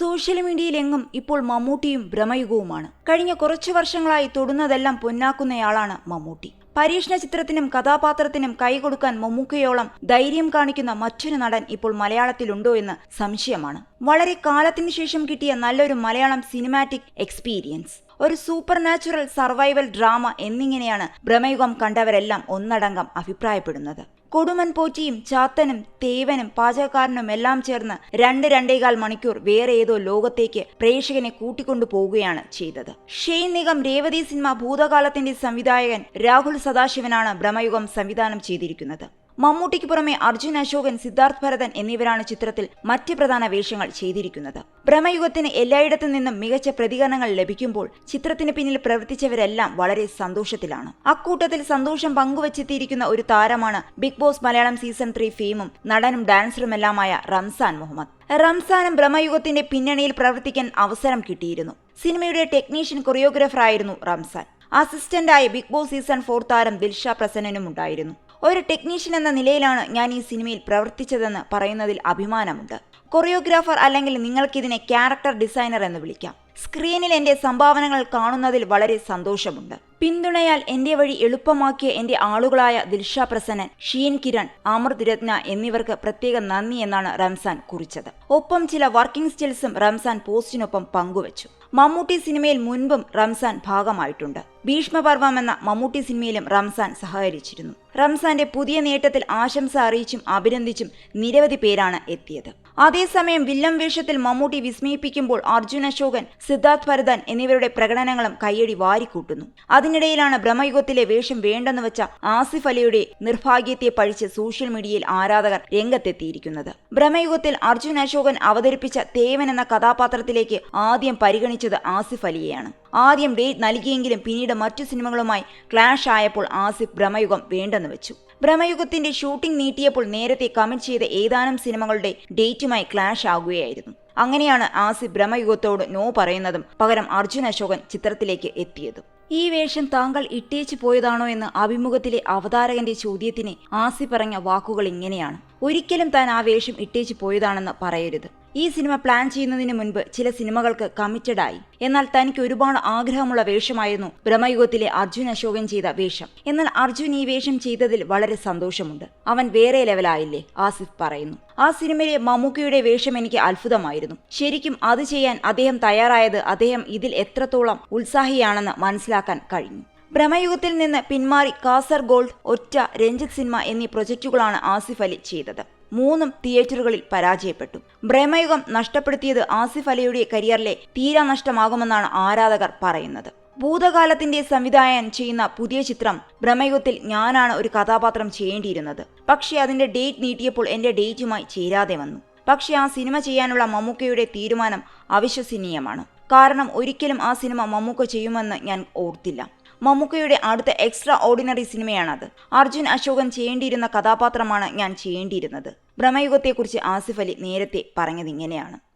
Social മീഡിയയിലെങ്ങും ഇപ്പോൾ മമ്മൂട്ടിയും ഭ്രമയുഗവുമാണ്. കഴിഞ്ഞ കുറച്ചു വർഷങ്ങളായി തൊടുന്നതെല്ലാം പൊന്നാക്കുന്നയാളാണ് മമ്മൂട്ടി. പരീക്ഷണ ചിത്രത്തിനും കഥാപാത്രത്തിനും കൈകൊടുക്കാൻ മമ്മൂക്കയോളം ധൈര്യം കാണിക്കുന്ന മറ്റൊരു നടൻ ഇപ്പോൾ മലയാളത്തിലുണ്ടോ എന്ന് സംശയമാണ്. വളരെ കാലത്തിനു ശേഷം കിട്ടിയ നല്ലൊരു മലയാളം സിനിമാറ്റിക് എക്സ്പീരിയൻസ് ഒരു സൂപ്പർ നാച്ചുറൽ സർവൈവൽ ഡ്രാമ എന്നിങ്ങനെയാണ് ഭ്രമയുഗം കണ്ടവരെല്ലാം ഒന്നടങ്കം അഭിപ്രായപ്പെടുന്നത്. കൊടുമൻ പോറ്റിയും ചാത്തനും തേവനും പാചകക്കാരനും എല്ലാം ചേർന്ന് രണ്ട് രണ്ടേകാൽ മണിക്കൂർ വേറെ ഏതോ ലോകത്തേക്ക് പ്രേക്ഷകനെ കൂട്ടിക്കൊണ്ടു പോവുകയാണ് ചെയ്തത്. ഷെയ്ൻ നിഗം രേവതി സിനിമ ഭൂതകാലത്തിന്റെ സംവിധായകൻ രാഹുൽ സദാശിവനാണ് ഭ്രമയുഗം സംവിധാനം ചെയ്തിരിക്കുന്നത്. മമ്മൂട്ടിക്ക് പുറമെ അർജുൻ അശോകൻ സിദ്ധാർത്ഥ് ഭരതൻ എന്നിവരാണ് ചിത്രത്തിൽ മറ്റ് പ്രധാന വേഷങ്ങൾ ചെയ്തിരിക്കുന്നത്. ഭ്രമയുഗത്തിന് എല്ലായിടത്തു നിന്നും മികച്ച പ്രതികരണങ്ങൾ ലഭിക്കുമ്പോൾ ചിത്രത്തിന് പിന്നിൽ പ്രവർത്തിച്ചവരെല്ലാം വളരെ സന്തോഷത്തിലാണ്. അക്കൂട്ടത്തിൽ സന്തോഷം പങ്കുവച്ചെത്തിയിരിക്കുന്ന ഒരു താരമാണ് Bigg Boss Malayalam season three ഫീമും നടനും ഡാൻസറുമെല്ലാമായ റംസാൻ മുഹമ്മദ്. റംസാനും ബ്രഹ്മയുഗത്തിന്റെ പിന്നണിയിൽ പ്രവർത്തിക്കാൻ അവസരം കിട്ടിയിരുന്നു. സിനിമയുടെ ടെക്നീഷ്യൻ കൊറിയോഗ്രാഫറായിരുന്നു റംസാൻ. അസിസ്റ്റന്റായ ബിഗ് ബോസ് സീസൺ ഫോർ താരം ദിൽഷ പ്രസന്നനും ഉണ്ടായിരുന്നു ഒരു ടെക്നീഷ്യൻ എന്ന നിലയിലാണ് ഞാൻ ഈ സിനിമയിൽ പ്രവർത്തിച്ചതെന്ന് പറയുന്നതിൽ അഭിമാനമുണ്ട്. കൊറിയോഗ്രാഫർ അല്ലെങ്കിൽ നിങ്ങൾക്കിതിനെ ക്യാരക്ടർ ഡിസൈനർ എന്ന് വിളിക്കാം. സ്ക്രീനിൽ എന്റെ സംഭാവനകൾ കാണുന്നതിൽ വളരെ സന്തോഷമുണ്ട്. പിന്തുണയാൽ എന്റെ വഴി എളുപ്പമാക്കിയ എന്റെ ആളുകളായ ദിൽഷ പ്രസന്നൻ ഷീൻ കിരൺ അമൃത് രത്ന എന്നിവർക്ക് പ്രത്യേക നന്ദി എന്നാണ് റംസാൻ കുറിച്ചത്. ഒപ്പം ചില വർക്കിംഗ് സ്റ്റിൽസും റംസാൻ പോസ്റ്റിനൊപ്പം പങ്കുവച്ചു. മമ്മൂട്ടി സിനിമയിൽ മുൻപും റംസാൻ ഭാഗമായിട്ടുണ്ട്. ഭീഷ്മപർവം എന്ന മമ്മൂട്ടി സിനിമയിലും റംസാൻ സഹകരിച്ചിരുന്നു. റംസാന്റെ പുതിയ നേട്ടത്തിൽ ആശംസ അറിയിച്ചും അഭിനന്ദിച്ചും നിരവധി പേരാണ് എത്തിയത്. അതേസമയം വില്ലം വേഷത്തിൽ മമ്മൂട്ടി വിസ്മയിപ്പിക്കുമ്പോൾ അർജുൻ അശോകൻ സിദ്ധാർത്ഥ് ഭരതൻ എന്നിവരുടെ പ്രകടനങ്ങളും കയ്യടി വാരിക്കൂട്ടുന്നു. അതിനിടയിലാണ് ബ്രഹ്മയുഗത്തിലെ വേഷം വേണ്ടെന്ന് വെച്ച ആസിഫ് അലിയുടെ നിർഭാഗ്യത്തെ പഴിച്ച് സോഷ്യൽ മീഡിയയിൽ ആരാധകർ രംഗത്തെത്തിയിരിക്കുന്നത്. ബ്രഹ്മയുഗത്തിൽ അർജുൻ അശോകൻ അവതരിപ്പിച്ച തേവൻ എന്ന കഥാപാത്രത്തിലേക്ക് ആദ്യം പരിഗണിച്ചത് ആസിഫ് അലിയെയാണ്. ആദ്യം ഡേറ്റ് നൽകിയെങ്കിലും പിന്നീട് മറ്റു സിനിമകളുമായി ക്ലാഷ് ആയപ്പോൾ ആസിഫ് ഭ്രമയുഗം വേണ്ടെന്ന് വെച്ചു. ഭ്രമയുഗത്തിന്റെ ഷൂട്ടിംഗ് നീട്ടിയപ്പോൾ നേരത്തെ കമന്റ് ചെയ്ത ഏതാനും സിനിമകളുടെ ഡേറ്റുമായി ക്ലാഷ് ആകുകയായിരുന്നു. അങ്ങനെയാണ് ആസിഫ് ഭ്രമയുഗത്തോട് നോ പറയുന്നതും പകരം അർജുൻ അശോകൻ ചിത്രത്തിലേക്ക് എത്തിയതും. ഈ വേഷം താങ്കൾ ഇട്ടേച്ചു പോയതാണോ എന്ന് അഭിമുഖത്തിലെ അവതാരകന്റെ ചോദ്യത്തിന് ആസി പറഞ്ഞ വാക്കുകൾ ഇങ്ങനെയാണ്. ഒരിക്കലും താൻ ആ വേഷം ഇട്ടേച്ചു പോയതാണെന്ന് പറയരുത്. ഈ സിനിമ പ്ലാൻ ചെയ്യുന്നതിന് മുൻപ് ചില സിനിമകൾക്ക് കമ്മിറ്റഡായി എന്നാൽ തനിക്ക് ഒരുപാട് ആഗ്രഹമുള്ള വേഷമായിരുന്നു ബ്രഹ്മയുഗത്തിലെ അർജുൻ അശോകൻ ചെയ്ത വേഷം. എന്നാൽ അർജുൻ ഈ വേഷം ചെയ്തതിൽ വളരെ സന്തോഷമുണ്ട്. അവൻ വേറെ ലെവലായില്ലേ ആസിഫ് പറയുന്നു. ആ സിനിമയിലെ മമ്മൂക്കയുടെ വേഷം എനിക്ക് അത്ഭുതമായിരുന്നു. ശരിക്കും അത് ചെയ്യാൻ അദ്ദേഹം തയ്യാറായത് അദ്ദേഹം ഇതിൽ എത്രത്തോളം ഉത്സാഹിയാണെന്ന് മനസ്സിലാക്കാൻ കഴിഞ്ഞു. ബ്രഹ്മയുഗത്തിൽ നിന്ന് പിന്മാറി കാസർഗോൾഡ് ഒറ്റ രഞ്ജിത് സിനിമ എന്നീ പ്രൊജക്റ്റുകളാണ് ആസിഫ് അലി ചെയ്തത്. മൂന്നും തിയേറ്ററുകളിൽ പരാജയപ്പെട്ടു. ബ്രഹ്മയുഗം നഷ്ടപ്പെടുത്തിയത് ആസിഫ് അലിയുടെ കരിയറിലെ തീരാ നഷ്ടമാകുമെന്നാണ് ആരാധകർ പറയുന്നത്. ഭൂതകാലത്തിന്റെ സംവിധായകൻ ചെയ്യുന്ന പുതിയ ചിത്രം ഭ്രമയുഗത്തിൽ ഞാനാണ് ഒരു കഥാപാത്രം ചെയ്യേണ്ടിയിരുന്നത്. പക്ഷേ അതിന്റെ ഡേറ്റ് നീട്ടിയപ്പോൾ എന്റെ ഡേറ്റുമായി ചേരാതെ വന്നു. പക്ഷേ ആ സിനിമ ചെയ്യാനുള്ള മമ്മൂക്കയുടെ തീരുമാനം അവിശ്വസനീയമാണ്. കാരണം ഒരിക്കലും ആ സിനിമ മമ്മൂക്ക ചെയ്യുമെന്ന് ഞാൻ ഓർത്തില്ല. മമ്മൂക്കയുടെ അടുത്ത എക്സ്ട്രാ ഓർഡിനറി സിനിമയാണത് അർജുൻ അശോകൻ ചെയ്യേണ്ടിയിരുന്ന കഥാപാത്രമാണ് ഞാൻ ചെയ്യേണ്ടിയിരുന്നത്. ഭ്രമയുഗത്തെക്കുറിച്ച് ആസിഫ് അലി നേരത്തെ പറഞ്ഞതിങ്ങനെയാണ്.